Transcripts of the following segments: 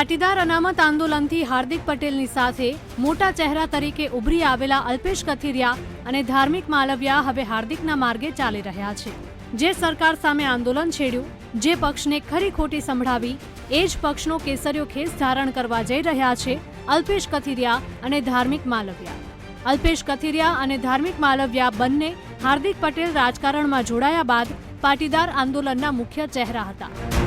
પાટીદાર અનામત આંદોલનથી હાર્દિક પટેલની સાથે મોટા ચહેરા તરીકે ઉભરી આવેલા અલ્પેશ કથિરિયા અને ધાર્મિક માલવિયા હવે હાર્દિકના માર્ગે ચાલી રહ્યા છે. જે સરકાર સામે આંદોલન છેડ્યું, જે પક્ષને ખરી ખોટી સંભળાવી, એ જ પક્ષનો કેસરીયો ખેસ ધારણ કરવા જઈ રહ્યા છે અલ્પેશ કથિરિયા અને ધાર્મિક માલવિયા. અલ્પેશ કથિરિયા અને ધાર્મિક માલવિયા બંને હાર્દિક પટેલ રાજકારણમાં જોડાયા બાદ પાટીદાર આંદોલનના મુખ્ય ચહેરા હતા.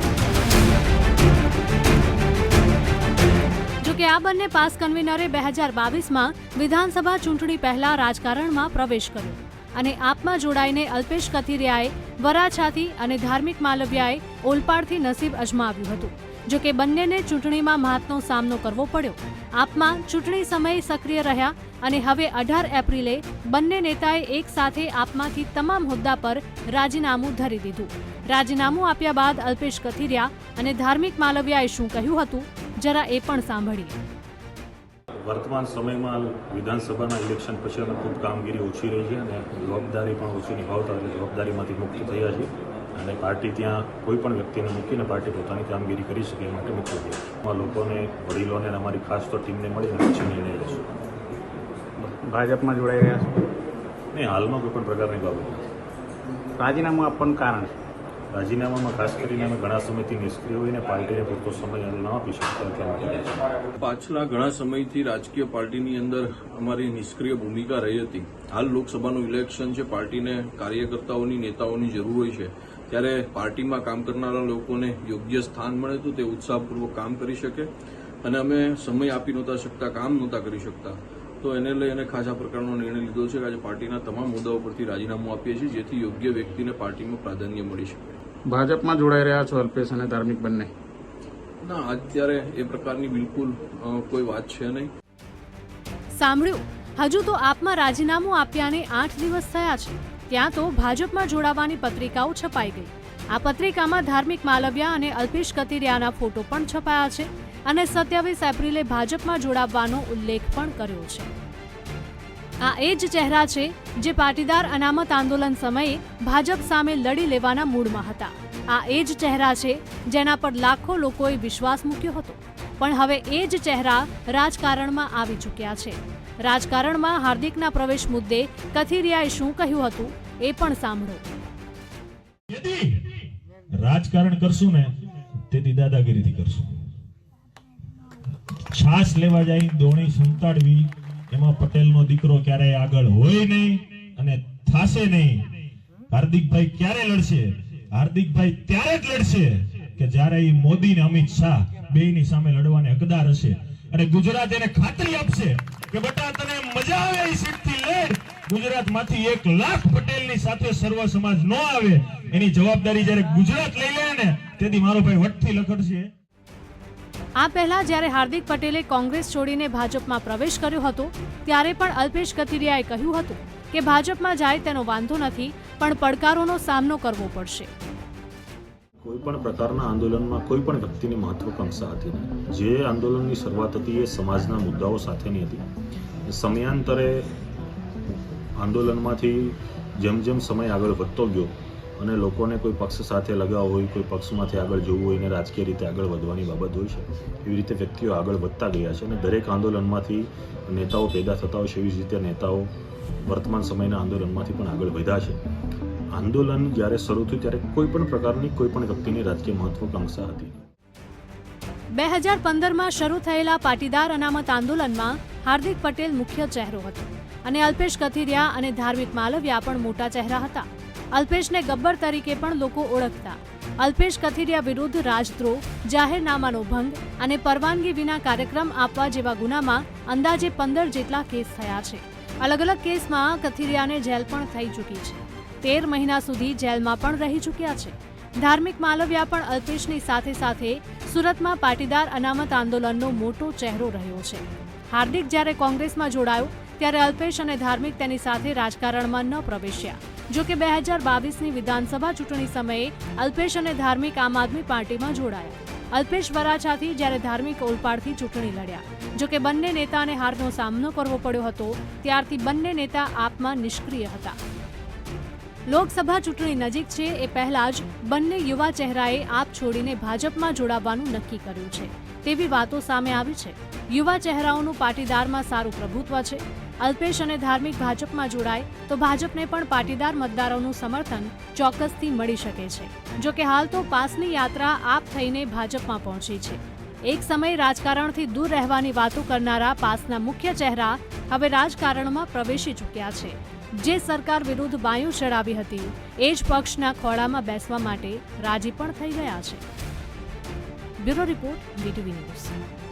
જોકે આ બંને પાસ કન્વીનરે બે હજાર બાવીસમાં વિધાનસભા ચૂંટણી પહેલા રાજકારણમાં પ્રવેશ કર્યો. અને આપમાં જોડાઈને અલ્પેશ કથિરિયાએ વરાછાથી અને ધાર્મિક માલવિયાએ ઓલપાડથી નસીબ અજમાવ્યું હતું. જોકે બંનેને ચૂંટણીમાં મહાતનો સામનો કરવો પડ્યો. આપમાં ચૂંટણી સમયે સક્રિય રહ્યા અને હવે અઢાર એપ્રિલે બંને નેતાએ એક સાથે આપમાંથી તમામ હોદ્દા પર રાજીનામું ધરી દીધું. રાજીનામું આપ્યા બાદ અલ્પેશ કથિરિયા અને ધાર્મિક માલવિયાએ શું કહ્યું હતું? જરા એ પણ સાંભળીએ. વર્તમાન સમયમાં વિધાનસભાના ઇલેક્શન પછી અમે ખૂબ કામગીરી ઓછી રહી છે અને જવાબદારી પણ ઓછી નિભાવતા એટલે જવાબદારીમાંથી મુક્ત થયા છે. અને પાર્ટી ત્યાં કોઈ પણ વ્યક્તિને મૂકીને પાર્ટી પોતાની કામગીરી કરી શકે એ માટે મુક્ત છે. એમાં લોકોને વડીલોને અને અમારી ખાસ તો ટીમને મળીને પછી નિર્ણય લેશું ભાજપમાં જોડાઈ રહ્યા છો? નહીં હાલમાં કોઈ પણ પ્રકારની બાબત નથી. રાજીનામું આપવાનું કારણ રાજીનામામાં ખાસ કરીને અમે ઘણા સમયથી નિષ્ક્રિય હોઈને પાર્ટીને પૂરતો સમય ન આપી શકતા. પાછલા ઘણા સમયથી રાજકીય પાર્ટીની અંદર અમારી નિષ્ક્રિય ભૂમિકા રહી હતી. હાલ લોકસભાનું ઇલેક્શન છે, પાર્ટીને કાર્યકર્તાઓની, નેતાઓની જરૂર હોય છે. ત્યારે પાર્ટીમાં કામ કરનારા લોકોને યોગ્ય સ્થાન મળે તો તે ઉત્સાહપૂર્વક કામ કરી શકે અને અમે સમય આપી નહોતા શકતા, કામ નહોતા કરી શકતા. તો એને લઈ અને ખાસ આ પ્રકારનો નિર્ણય લીધો છે કે આજે પાર્ટીના તમામ મુદ્દાઓ પરથી રાજીનામું આપીએ છીએ જેથી યોગ્ય વ્યક્તિને પાર્ટીમાં પ્રાધાન્ય મળી શકે. ભાજપમાં જોડાઈ રહ્યા છો અલ્પેશ અને ધાર્મિક બંને? ના અત્યારે એ પ્રકારની બિલકુલ કોઈ વાત છે નહીં. સાંભળ્યું? હજુ તો આપમાં રાજીનામું આપ્યાને આઠ દિવસ થયા છે. ત્યાં તો ભાજપમાં જોડાવાની પત્રિકાઓ છપાઈ ગઈ. આ પત્રિકામાં ધાર્મિક માલવિયા અને અલ્પેશ કતિરિયાના ફોટો પણ છપાયા છે અને સત્યાવીસ એપ્રિલે ભાજપમાં જોડાવવાનો ઉલ્લેખ પણ કર્યો છે. આ એ જ ચહેરા છે જે પાટીદાર અનામત આંદોલન સમયે ભાજપ સામે લડી લેવાના મૂડમાં હતા. આ એ જ ચહેરા છે જેના પર લાખો લોકોએ વિશ્વાસ મૂક્યો હતો. પણ હવે એ જ ચહેરા રાજકારણમાં આવી ચૂક્યા છે. રાજકારણમાં હાર્દિકના પ્રવેશ મુદ્દે કથિરિયાએ શું કહ્યું હતું એ પણ સાંભળો. રાજકારણ કરશું ને તેથી દાદાગીરીથી કરશું. છાસ લેવા જાય દોણી સંતાડવી, એમાં પટેલનો દીકરો ક્યારેય આગળ હોય નહીં અને થાશે નહીં. હાર્દિકભાઈ ક્યારે લડશે? હાર્દિકભાઈ ત્યારે જ લડશે કે જ્યારે એ મોદી ને અમિત શાહ બેયની સામે લડવાને હકદાર હશે અને ગુજરાત એને ખાતરી આપશે. કે બટા, તને મજા આવે એ સીટથી લડ ગુજરાતમાંથી એક લાખ પટેલની સાથે સર્વ સમાજ ન આવે. એની જવાબદારી જ્યારે ગુજરાત લઈ લે ને, તેથી મારો ભાઈ વટથી લખડશે. આ પહેલા જ્યારે હાર્દિક પટેલે કોંગ્રેસ છોડીને ભાજપમાં પ્રવેશ કર્યો હતો, ત્યારે પણ અલ્પેશ કથિરિયાએ કહ્યું હતું કે ભાજપમાં જાય તેનો વાંધો નથી, પણ પડકારોનો સામનો કરવો પડશે. કોઈ પણ પ્રકારના આંદોલનમાં કોઈ પણ વ્યક્તિની મહત્વકાંક્ષા હતી નહીં. જે આંદોલનની શરૂઆત હતી એ સમાજના મુદ્દાઓ સાથેની હતી. સમયાંતરે આંદોલનમાંથી જેમ જેમ સમય આગળ વધતો ગયો અને લોકોને કોઈ પક્ષ સાથે લગાવ હોય, કોઈ પક્ષમાંથી આગળ જવું હોય ને રાજકીય રીતે આગળ વધવાની બાબત હોય છે, એવી રીતે વ્યક્તિઓ આગળ વધતા ગયા છે અને દરેક આંદોલનમાંથી નેતાઓ પેદા થતા હોય છે એવી રીતે નેતાઓ વર્તમાન સમયના આંદોલનમાંથી પણ આગળ વધ્યા છે. આંદોલન જ્યારે શરૂ થયું ત્યારે કોઈ પણ પ્રકારની કોઈ પણ વ્યક્તિની રાજકીય મહત્વકાંક્ષા હતી બે હજાર પંદરમાં શરૂ થયેલા પાટીદાર અનામત આંદોલનમાં હાર્દિક પટેલ મુખ્ય ચહેરો હતો અને અલ્પેશ કથિરિયા અને ધાર્મિક માલવિયા પણ મોટા ચહેરા હતા. અલ્પેશને ગબ્બર તરીકે પણ લોકો ઓળખતા. અલ્પેશ કથિરિયા વિરુદ્ધ રાજદ્રોહ, જાહેરનામાનો ભંગ અને પરવાનગી વિના કાર્યક્રમ આપવા જેવા ગુનામાં અંદાજે પંદર જેટલા કેસ થયા છે. અલગ અલગ કેસમાં કથિરિયાને જેલ પણ થઈ ચૂકી છે. તેર મહિના સુધી જેલમાં પણ રહી ચૂક્યા છે. ધાર્મિક માલવિયા પણ અલ્પેશની સાથે સાથે સુરતમાં પાટીદાર અનામત આંદોલનનો મોટો ચહેરો રહ્યો છે. હાર્દિક જ્યારે કોંગ્રેસમાં જોડાયો, ત્યારે અલ્પેશ અને ધાર્મિક તેની સાથે રાજકારણમાં ન પ્રવેશ્યા. જો કે બે હજાર બાવીસની વિધાનસભા ચૂંટણી સમયે અલ્પેશ અને ધાર્મિક આમ આદમી પાર્ટીમાં જોડાયા. અલ્પેશ વરાછાથી જ્યારે ધાર્મિક ઓલપાડથી ચૂંટણી લડ્યા. જો કે બંને નેતાને હારનો સામનો કરવો પડ્યો હતો, ત્યારથી બંને નેતા આપમાં નિષ્ક્રિય હતા. લોકસભા ચૂંટણી નજીક છે એ પહેલા જ બંને યુવા ચહેરાએ આપ છોડીને ભાજપમાં જોડાવાનું નક્કી કર્યું છે. તેવી વાતો સામે આવી છે. યુવા ચહેરાઓનું પાટીદારમાં સારું પ્રભુત્વ છે. અલ્પેશ અને ધાર્મિક ભાજપમાં જોડાય તો ભાજપને પણ પાટીદાર મતદારોનું સમર્થન ચોક્કસથી મળી શકે છે. જો કે હાલ તો પાસની યાત્રા આપ થઈને ભાજપમાં પહોંચી છે. એક સમયે રાજકારણથી દૂર રહેવાની વાતો કરનારા પાસના મુખ્ય ચહેરા હવે રાજકારણમાં પ્રવેશી ચૂક્યા છે. જે સરકાર વિરુદ્ધ બાયું ચડાવી હતી, એ જ પક્ષના ખોળામાં બેસવા માટે રાજી પણ થઈ ગયા છે. Bureau report BTV news.